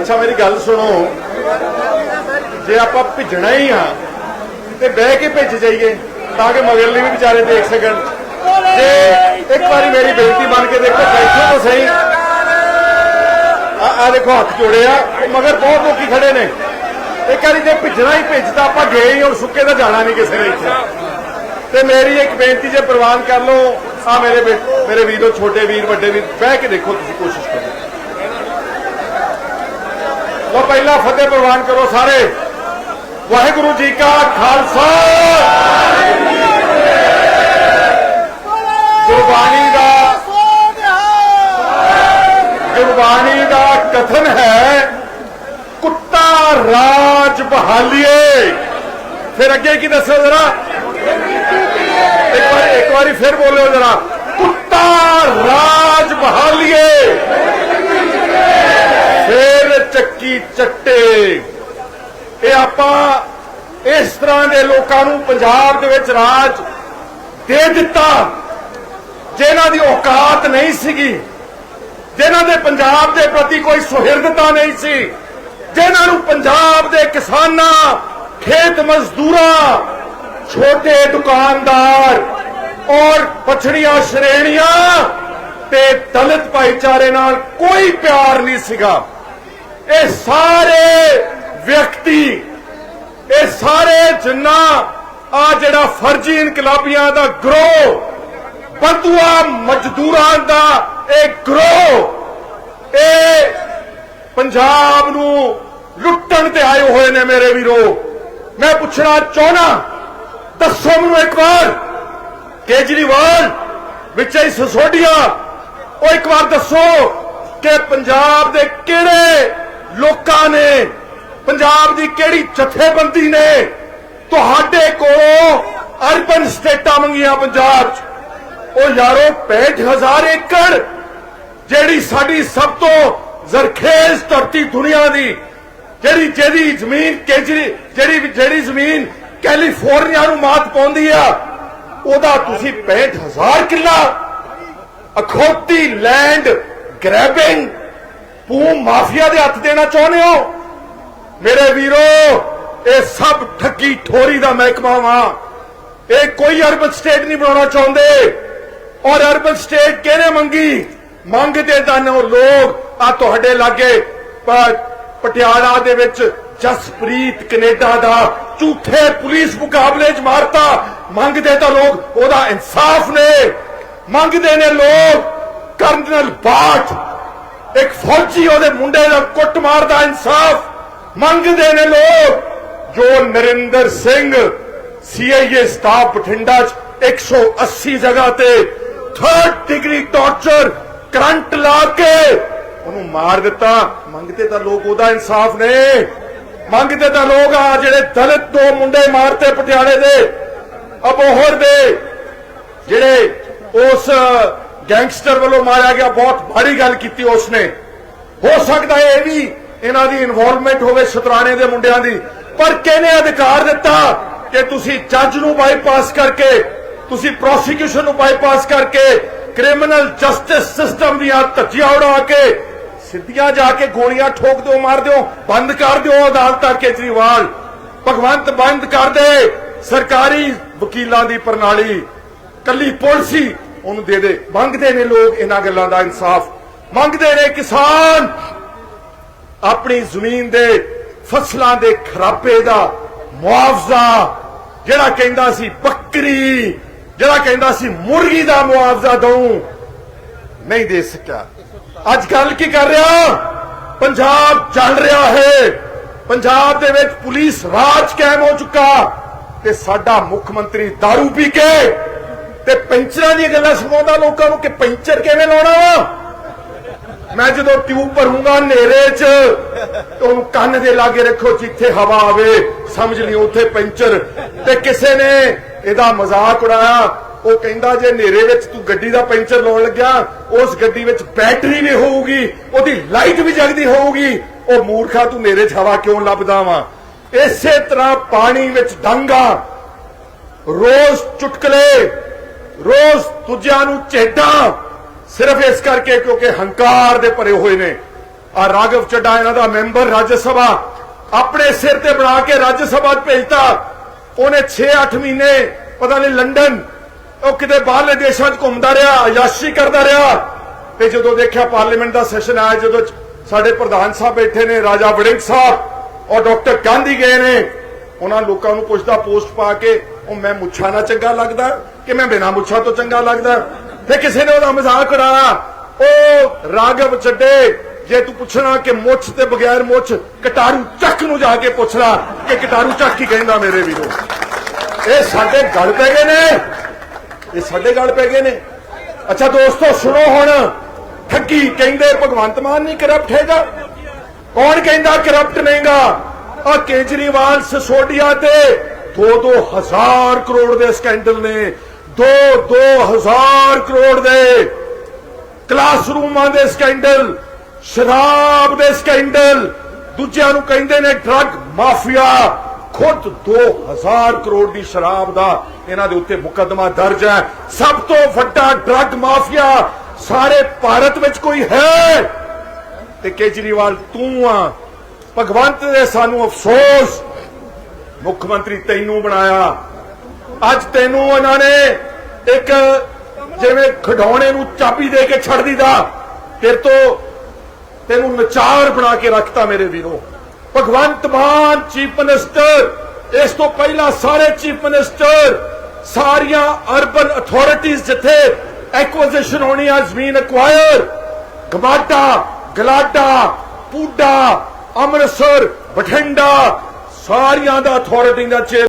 ਅੱਛਾ, ਮੇਰੀ ਗੱਲ ਸੁਣੋ। ਜੇ ਆਪਾਂ ਭਿੱਜਣਾ ਹੀ ਆ, ਤੇ ਬਹਿ ਕੇ ਭਿੱਜ ਜਾਈਏ, ਤਾਂ ਕਿ ਮਗਰਲੇ ਵੀ ਵਿਚਾਰੇ ਦੇਖ ਸਕਣ। ਜੇ ਇੱਕ ਵਾਰੀ ਮੇਰੀ ਬੇਨਤੀ ਮੰਨ ਕੇ ਦੇਖੋ, ਬੈਠੋ ਤਾਂ ਸਹੀ। ਆ ਦੇਖੋ, ਹੱਥ ਜੋੜਿਆ ਮਗਰ ਬਹੁਤ ਲੋਕੀ ਖੜੇ ਨੇ। ਇੱਕ ਵਾਰੀ ਜੇ ਭਿੱਜਣਾ ਹੀ ਭਿੱਜ ਤਾਂ ਆਪਾਂ ਗਏ ਹੀ ਔਰ ਸੁੱਕੇ ਤਾਂ ਜਾਣਾ ਨਹੀਂ ਕਿਸੇ ਨੇ ਇੱਥੇ। ਤੇ ਮੇਰੀ ਇੱਕ ਬੇਨਤੀ, ਜੇ ਪ੍ਰਵਾਨ ਕਰ ਲਓ, ਆ ਮੇਰੇ ਮੇਰੇ ਵੀਰੋ, ਛੋਟੇ ਵੀਰ, ਵੱਡੇ ਵੀਰ, ਬਹਿ ਕੇ ਦੇਖੋ, ਤੁਸੀਂ ਕੋਸ਼ਿਸ਼ ਕਰੋ। ਲੋ ਪਹਿਲਾਂ ਫਤਿਹ ਪ੍ਰਵਾਨ ਕਰੋ ਸਾਰੇ। ਵਾਹਿਗੁਰੂ ਜੀ ਕਾ ਖਾਲਸਾ। ਗੁਰਬਾਣੀ ਦਾ ਗੁਰਬਾਣੀ ਦਾ ਕਥਨ ਹੈ, ਕੁੱਤਾ ਰਾਜ ਬਹਾਲੀਏ। ਫਿਰ ਅੱਗੇ ਕੀ ਦੱਸੋ ਜਰਾ? ਇੱਕ ਵਾਰੀ ਇੱਕ ਵਾਰੀ ਫਿਰ ਬੋਲਿਓ ਜਰਾ। ਕੁੱਤਾ ਰਾਜ ਬਹਾਲੀਏ। ਚੱਕੀ ਚੱਟੇ। ਇਹ ਆਪਾਂ ਇਸ ਤਰ੍ਹਾਂ ਦੇ ਲੋਕਾਂ ਨੂੰ ਪੰਜਾਬ ਦੇ ਵਿੱਚ ਰਾਜ ਦੇ ਦਿੱਤਾ, ਜਿਨ੍ਹਾਂ ਦੀ ਔਕਾਤ ਨਹੀਂ ਸੀਗੀ, ਜਿਨ੍ਹਾਂ ਦੇ ਪੰਜਾਬ ਦੇ ਪ੍ਰਤੀ ਕੋਈ ਸੁਹਿਰਦਤਾ ਨਹੀਂ ਸੀ, ਜਿਨ੍ਹਾਂ ਨੂੰ ਪੰਜਾਬ ਦੇ ਕਿਸਾਨਾਂ, ਖੇਤ ਮਜ਼ਦੂਰਾਂ, ਛੋਟੇ ਦੁਕਾਨਦਾਰ ਔਰ ਪਛੜੀਆਂ ਸ਼੍ਰੇਣੀਆਂ ਤੇ ਦਲਿਤ ਭਾਈਚਾਰੇ ਨਾਲ ਕੋਈ ਪਿਆਰ ਨਹੀਂ ਸੀਗਾ। ਇਹ ਸਾਰੇ ਵਿਅਕਤੀ, ਇਹ ਸਾਰੇ ਜਿੰਨਾ ਆ ਜਿਹੜਾ ਫਰਜ਼ੀ ਇਨਕਲਾਬੀਆਂ ਦਾ ਗਰੋਹ, ਬੰਦੂਆ ਮਜ਼ਦੂਰਾਂ ਦਾ ਇਹ ਗਰੋਹ, ਇਹ ਪੰਜਾਬ ਨੂੰ ਲੁੱਟਣ ਤੇ ਆਏ ਹੋਏ ਨੇ ਮੇਰੇ ਵੀਰੋ। ਮੈਂ ਪੁੱਛਣਾ ਚਾਹਣਾ ਦੱਸੋ ਮੈਨੂੰ ਇੱਕ ਵਾਰ, ਕੇਜਰੀਵਾਲ ਵਿੱਚ ਹੀ ਸਸੋਡੀਆ, ਉਹ ਇੱਕ ਵਾਰ ਦੱਸੋ ਕਿ ਪੰਜਾਬ ਦੇ ਕਿਹੜੇ ਲੋਕਾਂ ਨੇ ਪੰਜਾਬ ਦੀ ਕਿਹੜੀ ਜਥੇਬੰਦੀ ਨੇ ਤੁਹਾਡੇ ਕੋਲੋਂ ਅਰਬਨ ਸਟੇਟਾਂ ਮੰਗੀਆਂ ਪੰਜਾਬ 'ਚ? ਉਹ ਯਾਰੋ 65000 ਏਕੜ, ਜਿਹੜੀ ਸਾਡੀ ਸਭ ਤੋਂ ਜ਼ਰਖੇਜ਼ ਧਰਤੀ ਦੁਨੀਆ ਦੀ, ਜਿਹੜੀ ਜਿਹੜੀ ਜ਼ਮੀਨ ਕੇਜਰੀ, ਜਿਹੜੀ ਜਿਹੜੀ ਜ਼ਮੀਨ ਕੈਲੀਫੋਰਨੀਆ ਨੂੰ ਮਾਤ ਪਾਉਂਦੀ ਆ, ਉਹਦਾ ਤੁਸੀਂ 65000 ਕਿੱਲਾ ਅਖੌਤੀ ਲੈਂਡ ਗ੍ਰੈਬਿੰਗ ਪੂ ਮਾਫੀਆ ਦੇ ਹੱਥ ਦੇਣਾ ਚਾਹੁੰਦੇ ਹੋ? ਮੇਰੇ ਵੀਰੋ, ਇਹ ਸਭ ਠੱਗੀ ਠੋਰੀ ਦਾ ਮਹਿਕਮਾ ਵਾ। ਇਹ ਕੋਈ ਅਰਬਨ ਸਟੇਟ ਨਹੀਂ ਬਣਾਉਣਾ ਚਾਹੁੰਦੇ। ਔਰ ਅਰਬਨ ਸਟੇਟ ਕਿਹਨੇ ਮੰਗੀ? ਮੰਗਦੇ ਤਾਂ ਉਹ ਲੋਕ ਆ ਤੁਹਾਡੇ ਲਾਗੇ ਪ- ਪਟਿਆਲਾ ਦੇ ਵਿੱਚ ਜਸਪ੍ਰੀਤ ਕੈਨੇਡਾ ਦਾ ਝੂਠੇ ਪੁਲਿਸ ਮੁਕਾਬਲੇ 'ਚ ਮਾਰਤਾ। ਮੰਗਦੇ ਤਾਂ ਲੋਕ ਉਹਦਾ ਇਨਸਾਫ ਨੇ। ਮੰਗਦੇ ਨੇ ਲੋਕ ਕਰਨਲ ਬਾਠ ਇੱਕ ਫੌਜੀ ਉਹਦੇ ਮੁੰਡੇ ਦਾ ਕੁੱਟ ਮਾਰਦਾ ਇਨਸਾਫ ਮੰਗਦੇ ਨੇ ਲੋਕ। ਜੋ ਨਰਿੰਦਰ ਸਿੰਘ ਸੀਆਈਏ ਸਟਾਫ ਬਠਿੰਡਾ 'ਚ 180 ਜਗ੍ਹਾ ਤੇ 3rd ਡਿਗਰੀ ਟਾਰਚਰ ਕਰੰਟ ਲਾ ਕੇ ਉਹਨੂੰ ਮਾਰ ਦਿੱਤਾ। ਮੰਗਦੇ ਤਾਂ ਲੋਕ ਉਹਦਾ ਇਨਸਾਫ ਨੇ। ਮੰਗਦੇ ਤਾਂ ਲੋਕ ਆ ਜਿਹੜੇ ਦਲਿਤ ਦੋ ਮੁੰਡੇ ਮਾਰਤੇ ਪਟਿਆਲੇ ਦੇ, ਅਬੋਹਰ ਦੇ, ਜਿਹੜੇ ਉਸ ਗੈਂਗਸਟਰ ਵੱਲੋਂ ਮਾਰਿਆ ਗਿਆ, ਬਹੁਤ ਭਾਰੀ ਗੱਲ ਕੀਤੀ ਉਸਨੇ। ਹੋ ਸਕਦਾ ਹੈ ਇਹ ਵੀ ਇਹਨਾਂ ਦੀ ਇਨਵੋਲਵਮੈਂਟ ਹੋਵੇ ਸ਼ਤਰਾਣੇ ਦੇ ਮੁੰਡਿਆਂ ਦੀ। ਪਰ ਕਿਹਨੇ ਅਧਿਕਾਰ ਦਿੱਤਾ ਕਿ ਤੁਸੀਂ ਜੱਜ ਨੂੰ ਬਾਈਪਾਸ ਕਰਕੇ, ਤੁਸੀਂ ਪ੍ਰੋਸੀਕਿਊਸ਼ਨ ਨੂੰ ਬਾਈਪਾਸ ਕਰਕੇ ਕ੍ਰਿਮੀਨਲ ਜਸਟਿਸ ਸਿਸਟਮ ਦੀਆਂ ਧੱਜੀਆਂ ਉਡਾ ਕੇ, ਸਿੱਧੀਆਂ ਜਾ ਕੇ ਗੋਲੀਆਂ ਠੋਕ ਦਿਓ, ਮਾਰ ਦਿਓ, ਬੰਦ ਕਰ ਦਿਓ ਅਦਾਲਤਾਂ ਕੇਜਰੀਵਾਲ। ਭਗਵੰਤ ਬੰਦ ਕਰ ਦੇ। ਸਰਕਾਰੀ ਵਕੀਲਾਂ ਦੀ ਪ੍ਰਣਾਲੀ। ਕੱਲੀ ਪੁਲਿਸੀ ਉਹਨੂੰ ਦੇ ਦੇ। ਮੰਗਦੇ ਨੇ ਲੋਕ ਇਹਨਾਂ ਗੱਲਾਂ ਦਾ ਇਨਸਾਫ। ਮੰਗਦੇ ਨੇ ਕਿਸਾਨ ਆਪਣੀ ਜ਼ਮੀਨ ਦੇ ਫਸਲਾਂ ਦੇ ਖਰਾਬੇ ਦਾ ਮੁਆਵਜ਼ਾ, ਜਿਹੜਾ ਕਹਿੰਦਾ ਸੀ ਬੱਕਰੀ, ਜਿਹੜਾ ਕਹਿੰਦਾ ਸੀ ਮੁਰਗੀ ਦਾ ਮੁਆਵਜ਼ਾ ਦਊ, ਨਹੀਂ ਦੇ ਸਕਿਆ। ਅੱਜ ਕੱਲ ਕੀ ਕਰ ਰਿਹਾ? ਪੰਜਾਬ ਚੱਲ ਰਿਹਾ ਹੈ। ਪੰਜਾਬ ਦੇ ਵਿੱਚ ਪੁਲਿਸ ਰਾਜ ਕਾਇਮ ਹੋ ਚੁੱਕਾ ਤੇ ਸਾਡਾ ਮੁੱਖ ਮੰਤਰੀ दारू ਪੀ ਕੇ ਤੇ ਪੈਂਚਰਾਂ ਦੀਆਂ ਗੱਲਾਂ ਸੁਣਾਉਂਦਾ ਲੋਕਾਂ ਨੂੰ ਕਿ ਪੈਂਚਰ ਕਿਵੇਂ ਲਾਉਣਾ ਵਾ? ਮੈਂ ਜਦੋਂ ਟਿਊਬ ਭਰੂੰਗਾ ਹਨੇਰੇ 'ਚ, ਤੇ ਕੰਨ ਦੇ ਲਾਗੇ ਰੱਖੋ, ਜਿੱਥੇ ਹਵਾ ਆਵੇ, ਸਮਝ ਲਈ ਉੱਥੇ ਪੈਂਚਰ। ਤੇ ਕਿਸੇ ਨੇ ਇਹਦਾ ਮਜ਼ਾਕ ਉਡਾਇਆ, ਉਹ ਕਹਿੰਦਾ ਜੇ ਹਨੇਰੇ ਵਿੱਚ ਤੂੰ ਗੱਡੀ ਦਾ ਪੈਂਚਰ ਲਾਉਣ ਲੱਗਿਆ, ਉਸ ਗੱਡੀ ਵਿੱਚ ਬੈਟਰੀ ਵੀ ਹੋਊਗੀ, ਉਹਦੀ ਲਾਈਟ ਵੀ ਜਗਦੀ ਹੋਊਗੀ। ਉਹ ਮੂਰਖਾ, ਤੂੰ ਹਨੇਰੇ 'ਚ ਹਵਾ ਕਿਉਂ ਲੱਭਦਾ ਵਾ? ਇਸੇ ਤਰ੍ਹਾਂ ਪਾਣੀ ਵਿੱਚ ਡਾਂਗਾ, ਰੋਜ਼ ਚੁਟਕਲੇ ਰੋਜ਼ ਦੂਜਿਆਂ ਨੂੰ ਝੇਡਾਂ ਸਿਰਫ ਇਸ ਕਰਕੇ ਕਿਉਂਕਿ ਹੰਕਾਰ ਦੇ ਭਰੇ ਹੋਏ ਨੇ। ਆ ਰਾਘਵ ਚੱਡਾ ਇਹਨਾਂ ਦਾ ਮੈਂਬਰ ਰਾਜ ਸਭਾ ਆਪਣੇ ਸਿਰ ਤੇ ਬਣਾ ਕੇ ਰਾਜ ਸਭਾ 'ਚ ਭੇਜਤਾ। ਉਹਨੇ 6-8 ਮਹੀਨੇ ਪਤਾ ਨਹੀਂ ਲੰਡਨ, ਉਹ ਕਿਤੇ ਬਾਹਰਲੇ ਦੇਸ਼ਾਂ 'ਚ ਘੁੰਮਦਾ ਰਿਹਾ, ਅਯਾਸ਼ੀ ਕਰਦਾ ਰਿਹਾ। ਤੇ ਜਦੋਂ ਦੇਖਿਆ ਪਾਰਲੀਮੈਂਟ ਦਾ ਸੈਸ਼ਨ ਆਇਆ, ਜਦੋਂ ਸਾਡੇ ਪ੍ਰਧਾਨ ਸਾਹਿਬ ਬੈਠੇ ਨੇ, ਰਾਜਾ ਵੜਿੰਗ ਸਾਹਿਬ ਔਰ ਡਾਕਟਰ ਗਾਂਧੀ ਗਏ ਨੇ, ਉਹਨਾਂ ਲੋਕਾਂ ਨੂੰ ਪੁੱਛਦਾ, ਪੋਸਟ ਪਾ ਕੇ ਉਹ ਮੈਂ ਮੁੱਛਾਂ ਨਾਲ ਚੰਗਾ ਲੱਗਦਾ, ਕਿ ਮੈਂ ਬਿਨਾਂ ਮੁੱਛਾਂ ਤੋਂ ਚੰਗਾ ਲੱਗਦਾ? ਤੇ ਕਿਸੇ ਨੇ ਉਹਦਾ ਮਜ਼ਾਕ ਉਡਾਇਆ? ਉਹ ਰਾਘਵ ਚੱਡੇ ਜੇ ਤੂੰ ਪੁੱਛਣਾ ਕਿ ਮੁੱਛ ਤੇ ਬਗੈਰ ਮੁੱਛ ਕਟਾਰੂ ਚੱਕ ਨੂੰ ਜਾ ਕੇ ਪੁੱਛ ਲੈ, ਕਿ ਕਟਾਰੂ ਚੱਕ ਕੀ ਕਹਿੰਦਾ ਮੇਰੇ ਵੀਰੋ? ਇਹ ਸਾਡੇ ਗਲ ਪੈ ਗਏ ਨੇ। ਇਹ ਸਾਡੇ ਗੱਲ ਪੈ ਗਏ ਨੇ। ਅੱਛਾ ਦੋਸਤੋ, ਸੁਣੋ ਹੁਣ। ਠੱਗੀ ਕਹਿੰਦੇ ਭਗਵੰਤ ਮਾਨ ਨਹੀਂ ਕਰਪਟ ਹੈਗਾ। ਕੌਣ ਕਹਿੰਦਾ ਕਰਪਟ ਨਹੀਂਗਾ? ਆ ਕੇਜਰੀਵਾਲ ਸਸੋਡੀਆ ਤੇ 2-2 ਹਜ਼ਾਰ ਕਰੋੜ ਦੇ ਸਕੈਂਡਲ ਨੇ। 2-2 ਹਜ਼ਾਰ ਕਰੋੜ ਦੇ ਕਲਾਸਰੂਮਾਂ ਦੇ ਸਕੈਂਡਲ, ਸ਼ਰਾਬ ਦੇ ਸਕੈਂਡਲ। ਦੂਜਿਆਂ ਨੂੰ ਕਹਿੰਦੇ ਨੇ ਡਰੱਗ ਮਾਫੀਆ। ਖੁਦ 2000 ਕਰੋੜ ਦੀ ਸ਼ਰਾਬ ਦਾ ਇਹਨਾਂ ਦੇ ਉੱਤੇ ਮੁਕੱਦਮਾ ਦਰਜ ਹੈ। ਸਭ ਤੋਂ ਵੱਡਾ ਡਰੱਗ ਮਾਫੀਆ ਸਾਰੇ ਭਾਰਤ ਵਿੱਚ ਕੋਈ ਹੈ। ਤੇ ਕੇਜਰੀਵਾਲ, ਤੂੰ ਆ। ਭਗਵੰਤ ਦੇ ਸਾਨੂੰ ਅਫਸੋਸ ਮੁੱਖ ਮੰਤਰੀ ਤੈਨੂੰ ਬਣਾਇਆ। ਅੱਜ ਤੈਨੂੰ ਇਹਨਾਂ ਨੇ ਇੱਕ ਜਿਵੇਂ ਖਡੌਣੇ ਨੂੰ ਚਾਬੀ ਦੇ ਕੇ ਛੱਡ ਦਿੱਤਾ। ਤੇਰੇ ਤੋਂ ਤੈਨੂੰ ਨਚਾਰ ਬਣਾ ਕੇ ਰੱਖਤਾ ਮੇਰੇ ਵੀਰੋ। ਭਗਵੰਤ ਮਾਨ ਚੀਫ ਮਿਨਿਸਟਰ, ਇਸ ਤੋਂ ਪਹਿਲਾਂ ਸਾਰੇ ਚੀਫ ਮਿਨਿਸਟਰ, ਸਾਰੀਆਂ ਅਰਬਨ ਅਥਾਰਟੀਆਂ ਜਿੱਥੇ ਐਕੁਜੀਸ਼ਨ ਹੋਣੀ ਆ ਜ਼ਮੀਨ ਐਕਵਾਇਰ ਗਮਾਡਾ ਗਲਾਡਾ, ਪੂਡਾ, ਅੰਮ੍ਰਿਤਸਰ, ਬਠਿੰਡਾ ਸਾਰੀਆਂ ਦਾ ਅਥਾਰਟੀ ਦਾ ਚੇਅਰ